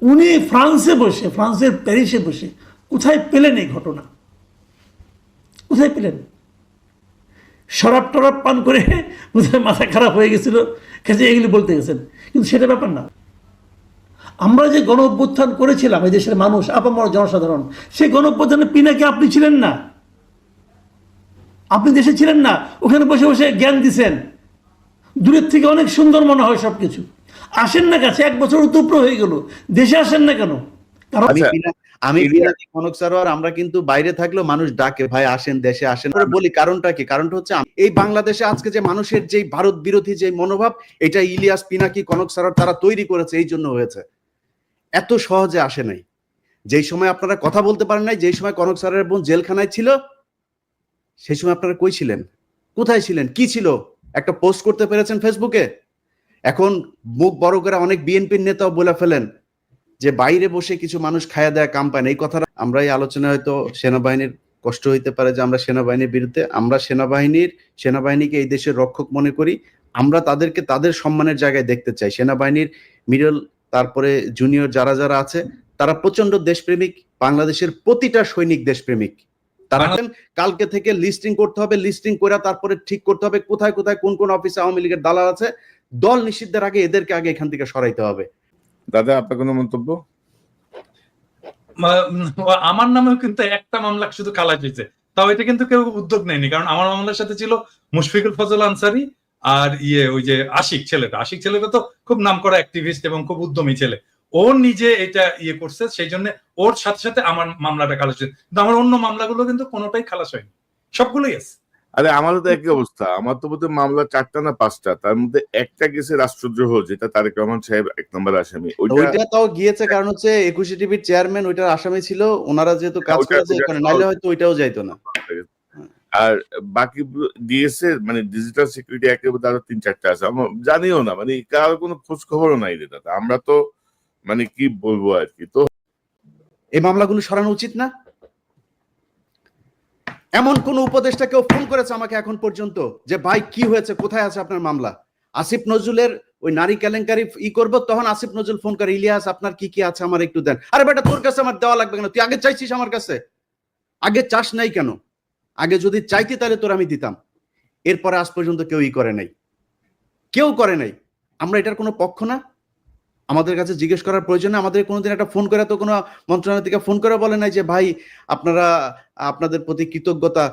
উনি ফ্রান্সে বসে, ফ্রান্সের প্যারিসে বসে কোথায় পেলেন এই ঘটনা? কোথায় পেলেন? শরাব টরাব পান করে বোধহয় মাথা খারাপ হয়ে গেছিল কাজে এগুলি বলতে গেছেন। কিন্তু সেটা ব্যাপার না। আমরা যে গণ অভ্যুত্থান করেছিলাম, এই দেশের মানুষ, আপামর জনসাধারণ, সেই গণ অভ্যুত্থানে পিনাকে আপনি ছিলেন না? আপনি দেশে ছিলেন না? ওখানে বসে বসে জ্ঞান দিছেন। দূরের থেকে অনেক সুন্দর মনে হয় সব কিছু আসেন না কাছে এক বছর উত্তপ্র হয়ে গেল। দেশে আসেন না কেন? আমি আচ্ছা, বিনা- আমি বিনাদি কনক সারোয়ার আমরা কিন্তু বাইরে থাকলেও মানুষ ডাকে ভাই আসেন দেশে আসেন। বলি কারণটা কি? কারণটা হচ্ছে এই বাংলাদেশে আজকে যে মানুষের যেই ভারত বিরোধী যে মনোভাব এটা ইলিয়াস পিনাকি কনক সারোয়ার তারা তৈরি করেছে এই জন্য হয়েছে। এত সহজে আসে নাই। যেই সময় আপনারা কথা বলতে পারেন নাই যেই সময় কনক সারের বোন জেলখানায় ছিল সেই সময় আপনারা কই ছিলেন? কোথায় ছিলেন? কি ছিল? একটা পোস্ট করতে পেরেছেন ফেসবুকে? এখন মুখ বড় করে অনেক বিএনপির নেতাও বলে ফেলেন যে বাইরে বসে কিছু মানুষ খায়া দেয় কাম পায় না। এই কথাটা আমরা এই আলোচনায় হয়তো সেনাবাহিনীর কষ্ট হইতে পারে যে আমরা সেনাবাহিনীর বিরুদ্ধে আমরা সেনাবাহিনীর সেনাবাহিনীকে এই দেশের রক্ষক মনে করি। আমরা তাদেরকে তাদের সম্মানের জায়গায় দেখতে চাই। সেনাবাহিনীর মিডল তারপরে জুনিয়র যারা যারা আছে তারা প্রচণ্ড দেশপ্রেমিক বাংলাদেশের প্রতিটা সৈনিক দেশপ্রেমিক। তারা কালকে থেকে লিস্টিং করতে হবে লিস্টিং করে তারপরে ঠিক করতে হবে কোথায় কোথায় কোন কোন অফিসে আওয়ামী লীগের দালাল আছে। দল নিষিদ্ধের আগে এদেরকে আগে এখান থেকে সরাইতে হবে। দাদা আপনার কোনো মন্তব্য? আমার নামেও কিন্তু একটা মামলা শুধু খালাস হয়েছে। তাও এটা কিন্তু কেউ উদ্যোগ নেয়নি কারণ আমার মামলার সাথে ছিল মুশফিকুল ফজল আনসারি আর ইয়ে ওই যে আশিক ছেলেটা। আশিক ছেলেটা তো খুব নামকরা অ্যাক্টিভিস্ট এবং খুব উদ্যমী ছেলে। ও নিজে এটা ইয়ে করছে সেই জন্য ওর সাথে সাথে আমার মামলাটা খালাস হয়েছে। কিন্তু আমার অন্য মামলাগুলো কিন্তু কোনোটাই খালাস হয়নি। সবগুলোই আছে। আরে আমারও তো একই অবস্থা। আমার তো বোধহয় মামলা চারটা না পাঁচটা। তার মধ্যে একটা গেছে রাষ্ট্রদ্রোহ যেটা তারেক রহমান সাহেব এক নম্বর আসামি। ওইটা তাও গিয়েছে কারণ হচ্ছে একুশে টিভির চেয়ারম্যান ওইটার আসামি ছিল। ওনারা যেহেতু কাজ করেছে হয়তো ওইটাও যাইতো না। আর বাকি ডিএসএ মানে ডিজিটাল সিকিউরিটি একেবারে আরও তিন চারটা আছে। আমার জানিও না মানে কারও কোনো খোঁজ খবরও নাই রে দাদা। আমরা তো মানে কি বলব আর কি? তো এই মামলাগুলো সরানো উচিত না? এমন কোন উপদেষ্টা কেউ ফোন করেছে আমাকে এখন পর্যন্ত যে, ভাই, কি হয়েছে? কোথায় আছে আপনার মামলা? আসিফ নজরুলের ওই নারী কেলেঙ্কারি ই করব, তখন আসিফ নজরুল ফোন করে, ইলিয়াস, আপনার কি কি আছে? আমার একটু দেন। আরে বেটা, তোর কাছে আমার দেওয়া লাগবে কেন? তুই আগে চাইছিস আমার কাছে? আগে চাস নাই কেন? আগে যদি চাইতি তাহলে তোর আমি দিতাম। এরপরে আজ পর্যন্ত কেউ ই করে নাই। কেউ করে নাই। আমরা এটার কোনো পক্ষ না। আমাদের কাছে জিজ্ঞেস করার প্রয়োজন আমাদের কোনোদিন একটা ফোন করে তো কোনো মন্ত্রণালয় থেকে ফোন করে বলে নাই যে, ভাই, আপনারা, আপনাদের প্রতি কৃতজ্ঞতা